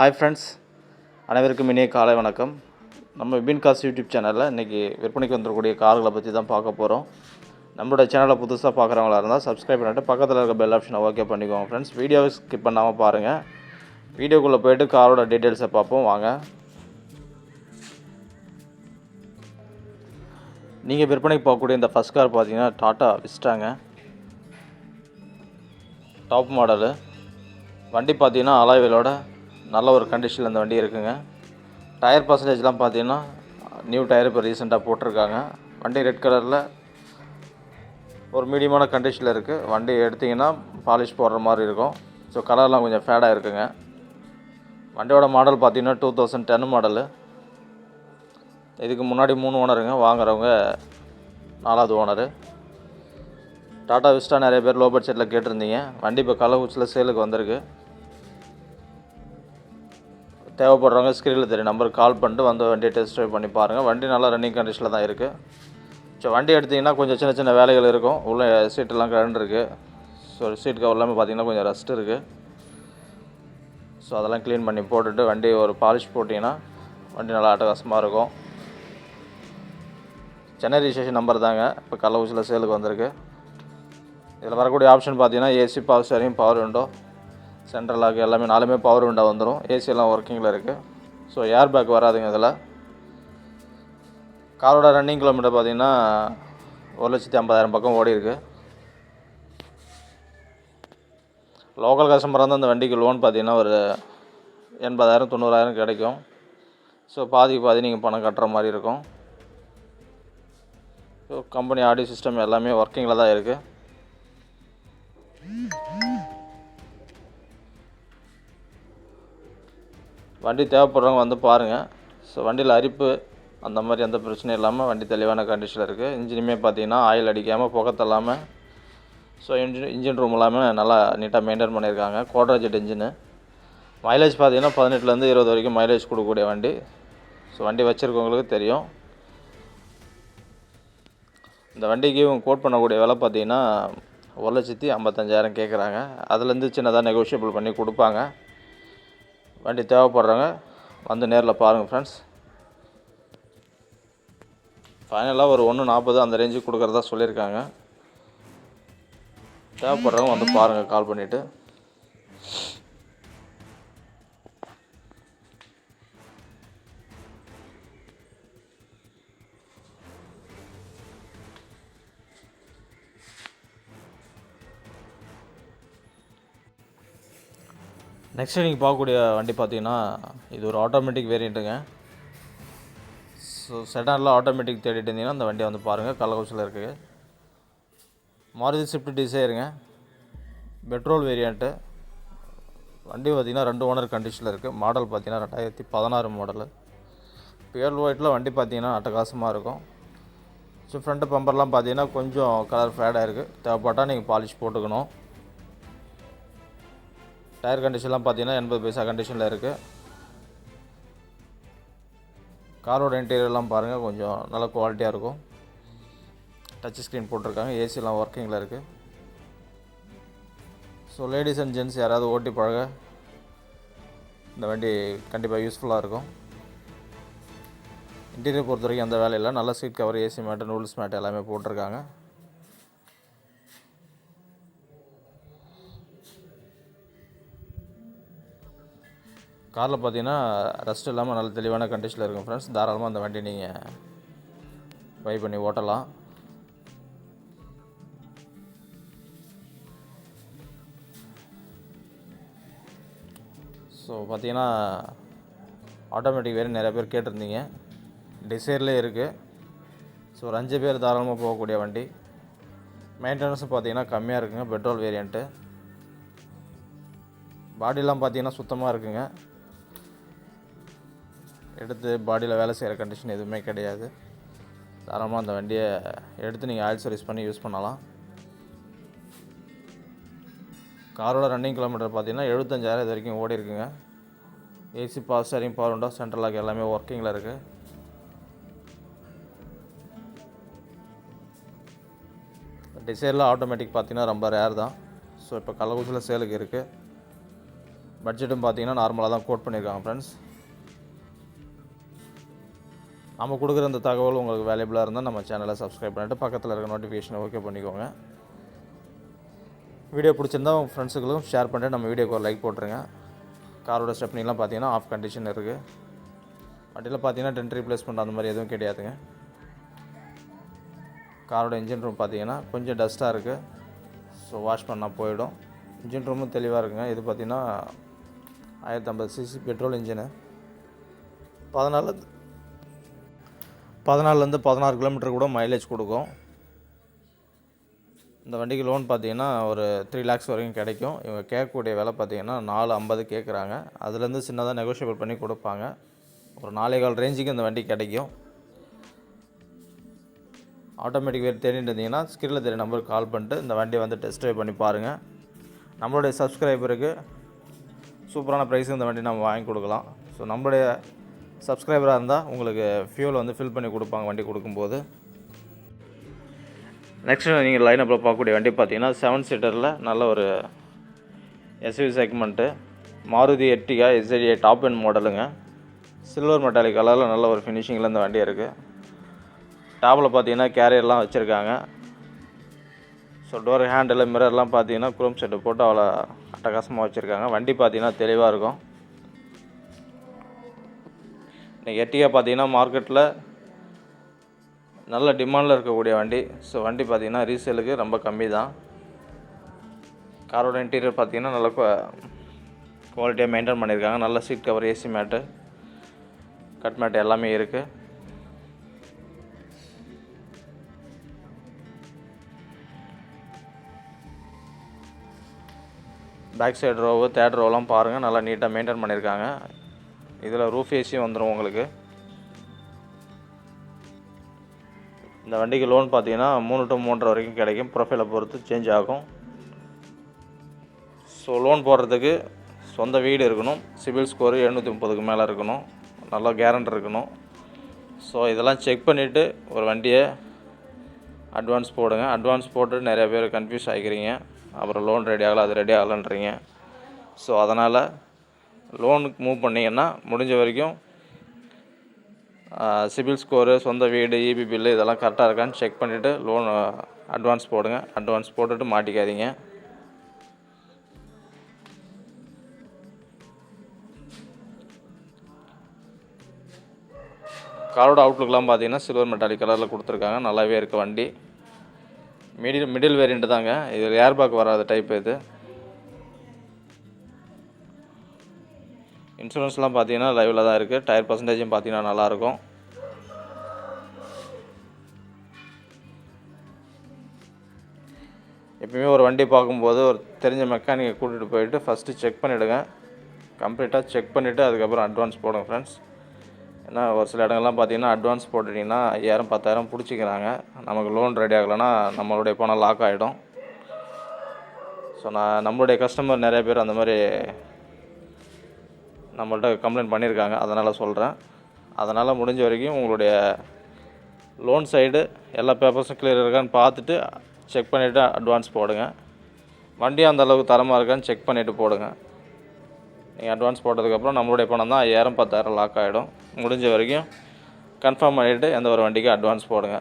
Hi friends அனைவருக்கும் இனிய காலை வணக்கம். நம்ம விபின் காசு யூடியூப் சேனலில் இன்றைக்கி விற்பனைக்கு வந்துடக்கூடிய கார்களை பற்றி தான் பார்க்க போகிறோம் நம்மளோட சேனலை புதுசாக பார்க்குறவங்களா இருந்தால் சப்ஸ்கிரைப் பண்ணிட்டு பக்கத்தில் இருக்க பெல் ஆப்ஷனை ஓகே பண்ணிக்கோங்க ஃப்ரெண்ட்ஸ் வீடியோவை ஸ்கிப் பண்ணாமல் பாருங்கள் வீடியோக்குள்ளே போய்ட்டு காரோட டீட்டெயில்ஸை பார்ப்போம். வாங்க. நீங்கள் விற்பனைக்கு போகக்கூடிய இந்த ஃபஸ்ட் கார் பார்த்தீங்கன்னா டாட்டா விஸ்டாங்க டாப் மாடலு வண்டி பார்த்தீங்கன்னா அலாய்விலோட நல்ல ஒரு கண்டிஷனில் இந்த வண்டி இருக்குங்க. டயர் பர்சன்டேஜ்லாம் பார்த்தீங்கன்னா நியூ டயர் இப்போ ரீசெண்டாக போட்டிருக்காங்க. வண்டி ரெட் கலரில் ஒரு மீடியமான கண்டிஷனில் இருக்குது வண்டி எடுத்திங்கன்னா பாலிஷ் போடுற மாதிரி இருக்கும். ஸோ கலர்லாம் கொஞ்சம் ஃபேடாக இருக்குங்க. வண்டியோட மாடல் பார்த்தீங்கன்னா டூ தௌசண்ட் டென் மாடலு இதுக்கு முன்னாடி மூணு ஓனருங்க. வாங்குறவங்க நாலாவது ஓனரு. டாடா விஸ்டா நிறைய பேர் லோ பட்ஜெட்டில் கேட்டிருந்தீங்க. வண்டி இப்போ கள்ளக்குறிச்சியில் சேலுக்கு வந்திருக்கு. தேவைப்படுறவங்க ஸ்க்ரீனில் தெரியும். நம்பருக்கு கால் பண்ணிட்டு வந்து வண்டியை டெஸ்ட் ட்ரைவ் பண்ணி பாருங்கள் வண்டி நல்லா ரன்னிங் கண்டிஷனில் தான் இருக்குது ஸோ வண்டி எடுத்திங்கன்னா கொஞ்சம் சின்ன சின்ன வேலைகள் இருக்கும். உள்ள சீட்டெல்லாம் கரண்ட் ஸோ சீட் கவர் எல்லாமே பார்த்தீங்கன்னா கொஞ்சம் ரஸ்ட் இருக்குது ஸோ அதெல்லாம் க்ளீன் பண்ணி போட்டுட்டு வண்டி ஒரு பாலிஷ் போட்டிங்கன்னா வண்டி நல்லா அட்டகாசமாக இருக்கும். சென்னை ரிஜிஸ்ட்ரேஷன் நம்பர் தாங்க. இப்போ கள்ளக்குறிச்சியில் சேலுக்கு வந்திருக்கு. இதில் வரக்கூடிய ஆப்ஷன் பார்த்தீங்கன்னா AC power steering power window central lock எல்லாமே நாலுமே பவர் விண்டோ வந்துடும் ஏசியெல்லாம் ஒர்க்கிங்கில் இருக்குது ஸோ ஏர் பேக் வராதுங்க இதில். காரோட ரன்னிங் கிலோமீட்டர் பார்த்தீங்கன்னா ஒரு லட்சத்தி ஐம்பதாயிரம் பக்கம் ஓடி இருக்குது லோக்கல் கஸ்டமராக இருந்தால் அந்த வண்டிக்கு லோன் பார்த்தீங்கன்னா ஒரு எண்பதாயிரம் தொண்ணூறாயிரம் கிடைக்கும். ஸோ பாதிக்கு பாதி நீங்கள் பணம் கட்டுற மாதிரி இருக்கும். ஸோ கம்பெனி ஆடியோ சிஸ்டம் எல்லாமே ஒர்க்கிங்கில் தான் இருக்குது வண்டி தேவைப்படுறவங்க வந்து பாருங்கள் ஸோ வண்டியில் அரிப்பு அந்த மாதிரி எந்த பிரச்சனையும் இல்லாமல் வண்டி தெளிவான கண்டிஷனில் இருக்குது இன்ஜினுமே பார்த்தீங்கன்னா ஆயில் அடிக்காமல் புகத்தல்லாமல் ஸோ இன்ஜின் இன்ஜின் ரூம் எல்லாமே நல்லா நீட்டாக மெயின்டைன் பண்ணியிருக்காங்க கோட்ராஜெட் இன்ஜினு மைலேஜ் பார்த்தீங்கன்னா பதினெட்டுலேருந்து இருபது வரைக்கும் மைலேஜ் கொடுக்கக்கூடிய வண்டி. ஸோ வண்டி வச்சுருக்கவங்களுக்கு தெரியும். இந்த வண்டிக்கு இவங்க கோட் பண்ணக்கூடிய விலை பார்த்தீங்கன்னா ஒரு லட்சத்தி ஐம்பத்தஞ்சாயிரம் கேட்குறாங்க அதுலேருந்து சின்னதாக நெகோஷியபிள் பண்ணி கொடுப்பாங்க. வண்டி தேவைப்படுறவங்க வந்து நேரில் பாருங்கள் ஃப்ரெண்ட்ஸ் ஃபைனலாக ஒரு ஒன்று நாற்பது அந்த ரேஞ்சுக்கு கொடுக்குறதா சொல்லியிருக்காங்க. தேவைப்படுறவங்க வந்து பாருங்கள் கால் பண்ணிவிட்டு நெக்ஸ்ட்டு நீங்கள் பார்க்கக்கூடிய வண்டி பார்த்தீங்கன்னா இது ஒரு ஆட்டோமேட்டிக் வேரியண்ட்டுங்க ஸோ செடானில் ஆட்டோமேட்டிக் தேடிட்டு இருந்தீங்கன்னா அந்த வண்டியை வந்து பாருங்கள் கள்ளக்குறிச்சியில் இருக்குது மாருதி ஸ்விஃப்ட் டிசைருங்க பெட்ரோல் வேரியண்ட்டு வண்டி பார்த்திங்கன்னா ரெண்டு ஓனர் கண்டிஷனில் இருக்குது மாடல் பார்த்தீங்கன்னா ரெண்டாயிரத்தி பதினாறு மாடலு பியர் ஒயிட்டில் வண்டி பார்த்தீங்கன்னா அட்டகாசமாக இருக்கும். ஸோ ஃப்ரண்ட்டு பம்பர்லாம் பார்த்தீங்கன்னா கொஞ்சம் கலர் ஃபேடாக இருக்குது தேவைப்பட்டால் நீங்கள் பாலிஷ் போட்டுக்கணும். டயர் கண்டிஷன்லாம் பார்த்தீங்கன்னா எண்பது பைசா கண்டிஷனில் இருக்குது காரோட இன்டீரியர்லாம் பாருங்கள் கொஞ்சம் நல்ல குவாலிட்டியாக இருக்கும். டச் ஸ்க்ரீன் போட்டிருக்காங்க ஏசிலாம் ஒர்க்கிங்கில் இருக்குது ஸோ லேடிஸ் அண்ட் ஜென்ட்ஸ் யாராவது ஓட்டி பழக இந்த வண்டி கண்டிப்பாக யூஸ்ஃபுல்லாக இருக்கும். இன்டீரியர் பொறுத்த வரைக்கும் அந்த வேலையில் நல்ல seat cover AC mat noodles mat எல்லாமே போட்டிருக்காங்க. காரில் பார்த்தீங்கன்னா ரெஸ்ட் இல்லாமல் நல்ல தெளிவான கண்டிஷனில் இருக்கும் ஃப்ரெண்ட்ஸ் தாராளமாக அந்த வண்டி நீங்கள் பை பண்ணி ஓட்டலாம். ஸோ பார்த்தீங்கன்னா ஆட்டோமேட்டிக் வேறு நிறைய பேர் கேட்டிருந்தீங்க. டிசைர்லேயே இருக்குது ஸோ ஒரு அஞ்சு பேர் தாராளமாக போகக்கூடிய வண்டி. மெயின்டெனன்ஸும் பார்த்தீங்கன்னா கம்மியாக இருக்குங்க. பெட்ரோல் வேரியண்ட்டு பாடிலாம் பார்த்தீங்கன்னா சுத்தமாக இருக்குங்க. எடுத்து பாடியில் வேலை செய்கிற கண்டிஷன் எதுவுமே கிடையாது. தாராளமாக அந்த வண்டியை எடுத்து நீங்கள் ஆயில் சர்வீஸ் பண்ணி யூஸ் பண்ணலாம். காரோட ரன்னிங் கிலோமீட்டர் பார்த்தீங்கன்னா எழுபத்தஞ்சாயிரம் இது வரைக்கும் ஓடி இருக்குங்க. AC power steering power window central lock எல்லாமே ஒர்க்கிங்கில் இருக்குது டிசைரில் ஆட்டோமேட்டிக் பார்த்தீங்கன்னா ரொம்ப ரேர் தான். ஸோ இப்போ கள்ளக்குறிச்சியில் சேலுக்கு இருக்குது பட்ஜெட்டும் பார்த்தீங்கன்னா நார்மலாக தான் கோட் பண்ணியிருக்காங்க ஃப்ரெண்ட்ஸ் நம்ம கொடுக்குற அந்த தகவல் உங்களுக்கு வேல்யூபிளாக இருந்தால் நம்ம சேனலை சப்ஸ்கிரைப் பண்ணிவிட்டு பக்கத்தில் இருக்க நோட்டிஃபிகேஷனை ஓகே பண்ணிக்கோங்க. வீடியோ பிடிச்சிருந்தா உங்கள் ஃப்ரெண்ட்ஸுகளுக்கும் ஷேர் பண்ணிட்டு நம்ம வீடியோக்கு ஒரு லைக் போட்டுருங்க. காரோட ஸ்டெப்னிலாம் பார்த்தீங்கன்னா ஆஃப் கண்டிஷன் இருக்குது வண்டியில் பார்த்தீங்கன்னா டென்ட் ரீப்ளேஸ்மெண்ட் அந்த மாதிரி எதுவும் கிடையாதுங்க. காரோட இன்ஜின் ரூம் பார்த்தீங்கன்னா கொஞ்சம் டஸ்ட்டாக இருக்குது ஸோ வாஷ் பண்ணால் போயிடும். இன்ஜின் ரூமும் தெளிவாக இருக்குங்க. இது பார்த்திங்கன்னா ஆயிரத்தி ஐம்பது சிசி பெட்ரோல் இன்ஜினு பதினாலு பதினாலேருந்து பதினாறு கிலோமீட்டர் கூட மைலேஜ் கொடுக்கும். இந்த வண்டிக்கு லோன் பார்த்தீங்கன்னா ஒரு த்ரீ லேக்ஸ் வரைக்கும் கிடைக்கும். இவங்க கேட்கக்கூடிய விலை பார்த்தீங்கன்னா நாலு ஐம்பது கேட்குறாங்க. அதுலேருந்து சின்னதாக நெகோஷியபிள் பண்ணி கொடுப்பாங்க. ஒரு நாலே கால் ரேஞ்சுக்கு இந்த வண்டி கிடைக்கும். ஆட்டோமேட்டிக் வேறு தேடிட்டு இருந்தீங்கன்னா ஸ்க்ரீனில் தெரிய நம்பருக்கு கால் பண்ணிட்டு இந்த வண்டியை வந்து டெஸ்ட் ட்ரைவ் பண்ணி பாருங்கள் நம்மளுடைய சப்ஸ்கிரைபருக்கு சூப்பரான ப்ரைஸுக்கு இந்த வண்டி நம்ம வாங்கி கொடுக்கலாம். ஸோ நம்மளுடைய சப்ஸ்கிரைபராக இருந்தால் உங்களுக்கு ஃபியூல் வந்து ஃபில் பண்ணி கொடுப்பாங்க வண்டி கொடுக்கும்போது. நெக்ஸ்ட்டு நீங்கள் லைனப்பில் பார்க்கக்கூடிய வண்டி பார்த்தீங்கன்னா செவன் சீட்டரில் நல்ல ஒரு SUV segment Maruti Ertiga SIDI top end மாடலுங்க சில்வர் மெட்டாலிக் கலரில் நல்ல ஒரு ஃபினிஷிங்கில் இந்த வண்டி இருக்குது டாப்பில் பார்த்தீங்கன்னா கேரியர்லாம் வச்சுருக்காங்க. ஸோ டோர் ஹேண்டில் மிரர்லாம் பார்த்தீங்கன்னா குரோம் செட்டு போட்டு அவ்வளோ அட்டகாசமாக வச்சுருக்காங்க. வண்டி பார்த்தீங்கன்னா தெளிவாக இருக்கும். இன்றைக்கி எட்டியாக பார்த்தீங்கன்னா மார்க்கெட்டில் நல்ல டிமாண்டில் இருக்கக்கூடிய வண்டி. ஸோ வண்டி பார்த்தீங்கன்னா ரீசேலுக்கு ரொம்ப கம்மி தான் காரோட இன்டீரியர் பார்த்திங்கன்னா நல்ல குவாலிட்டியாக மெயின்டைன் பண்ணியிருக்காங்க. நல்ல seat cover AC mat cut mat எல்லாமே இருக்குது பேக் சைடு ரோவு தேர்ட் ரோவெலாம் பாருங்கள் நல்லா நீட்டாக மெயின்டைன் பண்ணியிருக்காங்க. இதில் ரூஃப் ஏசியும் வந்துடும் உங்களுக்கு. இந்த வண்டிக்கு லோன் பார்த்தீங்கன்னா மூணு டு மூன்றரை வரைக்கும் கிடைக்கும். ப்ரொஃபைலை பொறுத்து சேஞ்ச் ஆகும். ஸோ லோன் போடுறதுக்கு சொந்த வீடு இருக்கணும். சிவில் ஸ்கோரு எழுநூற்றி முப்பதுக்கு மேலே இருக்கணும். நல்லா கேரண்ட் இருக்கணும். ஸோ இதெல்லாம் செக் பண்ணிவிட்டு ஒரு வண்டியை அட்வான்ஸ் போடுங்க. அட்வான்ஸ் போட்டு நிறைய பேர் கன்ஃபியூஸ் ஆகிக்கிறீங்க அப்புறம் லோன் ரெடி ஆகலை அது ரெடி ஆகலைன்றீங்க. ஸோ அதனால் லோனுக்கு மூவ் பண்ணிங்கன்னா முடிஞ்ச வரைக்கும் சிபில் ஸ்கோரு சொந்த வீடு இபி பில்லு இதெல்லாம் கரெக்டாக இருக்கான்னு செக் பண்ணிவிட்டு லோன் அட்வான்ஸ் போடுங்க. அட்வான்ஸ் போட்டுட்டு மாட்டிக்காதீங்க. காரோட அவுட்லுக்கெலாம் பார்த்தீங்கன்னா சில்வர் மெட்டாலிக் கலரில் கொடுத்துருக்காங்க. நல்லாவே இருக்குது வண்டி. மிடில் மிடில் வேரியண்ட்டு தாங்க. இது ஏர்பேக் வராத டைப் இது. இன்சூரன்ஸ்லாம் பார்த்தீங்கன்னா லைவில் தான் இருக்குது டயர் பர்சன்டேஜும் பார்த்தீங்கன்னா நல்லாயிருக்கும். எப்பயுமே ஒரு வண்டி பார்க்கும்போது ஒரு தெரிஞ்ச மெக்கானிக்கை கூட்டிகிட்டு போயிட்டு ஃபஸ்ட்டு செக் பண்ணிவிடுங்க கம்ப்ளீட்டாக செக் பண்ணிவிட்டு அதுக்கப்புறம் அட்வான்ஸ் போடுங்க ஃப்ரெண்ட்ஸ் ஏன்னா ஒரு சில இடங்கள்லாம் பார்த்தீங்கன்னா அட்வான்ஸ் போட்டுட்டிங்கன்னா ஐயாயிரம் பத்தாயிரம் பிடிச்சிக்கிறாங்க. நமக்கு லோன் ரெடி ஆகலைன்னா நம்மளுடைய பணம் லாக் ஆகிடும் ஸோ நான் நம்மளுடைய கஸ்டமர் நிறைய பேர் அந்த மாதிரி நம்மள்ட்ட கம்ப்ளைண்ட் பண்ணியிருக்காங்க. அதனால் சொல்கிறேன் அதனால் முடிஞ்ச வரைக்கும் உங்களுடைய லோன் சைடு எல்லா பேப்பர்ஸும் கிளியர் இருக்கான்னு பார்த்துட்டு செக் பண்ணிவிட்டு அட்வான்ஸ் போடுங்க. வண்டி அந்த அளவுக்கு தரமாக இருக்கான்னு செக் பண்ணிவிட்டு போடுங்க. நீங்கள் அட்வான்ஸ் போட்டதுக்கப்புறம் நம்மளுடைய பணம் தான் ஐயாயிரம் பத்தாயிரம் லாக் ஆகிடும் முடிஞ்ச வரைக்கும் கன்ஃபார்ம் பண்ணிவிட்டு எந்த ஒரு வண்டிக்கும் அட்வான்ஸ் போடுங்க.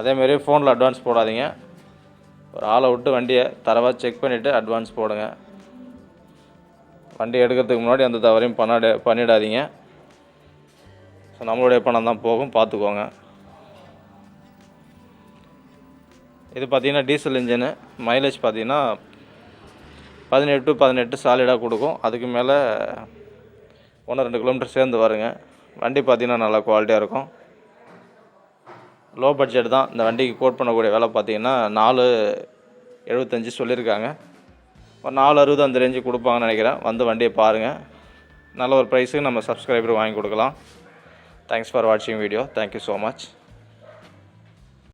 அதேமாரி ஃபோனில் அட்வான்ஸ் போடாதீங்க. ஒரு ஆளை விட்டு வண்டியை தரவாக செக் பண்ணிவிட்டு அட்வான்ஸ் போடுங்க. வண்டி எடுக்கிறதுக்கு முன்னாடி அந்த தவறையும் பண்ணாட பண்ணிடாதீங்க. ஸோ நம்மளுடைய பணம் தான் போகும் பார்த்துக்கோங்க. இது பார்த்திங்கன்னா டீசல் இன்ஜினு. மைலேஜ் பார்த்தீங்கன்னா பதினெட்டு டு பதினெட்டு சாலிடாக கொடுக்கும். அதுக்கு மேலே ஒன்று ரெண்டு கிலோமீட்டர் சேர்ந்து வருங்க. வண்டி பார்த்தீங்கன்னா நல்லா குவாலிட்டியாக இருக்கும். லோ பட்ஜெட் தான். இந்த வண்டிக்கு கோட் பண்ணக்கூடிய வேலை பார்த்தீங்கன்னா நாலு எழுபத்தஞ்சு சொல்லியிருக்காங்க. ஒரு நாலு அறுபது அந்த ரேஞ்சு கொடுப்பாங்கன்னு நினைக்கிறேன். வந்து வண்டியை பாருங்கள் நல்ல ஒரு ப்ரைஸுக்கு நம்ம சப்ஸ்கிரைபர் வாங்கி கொடுக்கலாம். தேங்க்ஸ் ஃபார் வாட்சிங் video thank you so much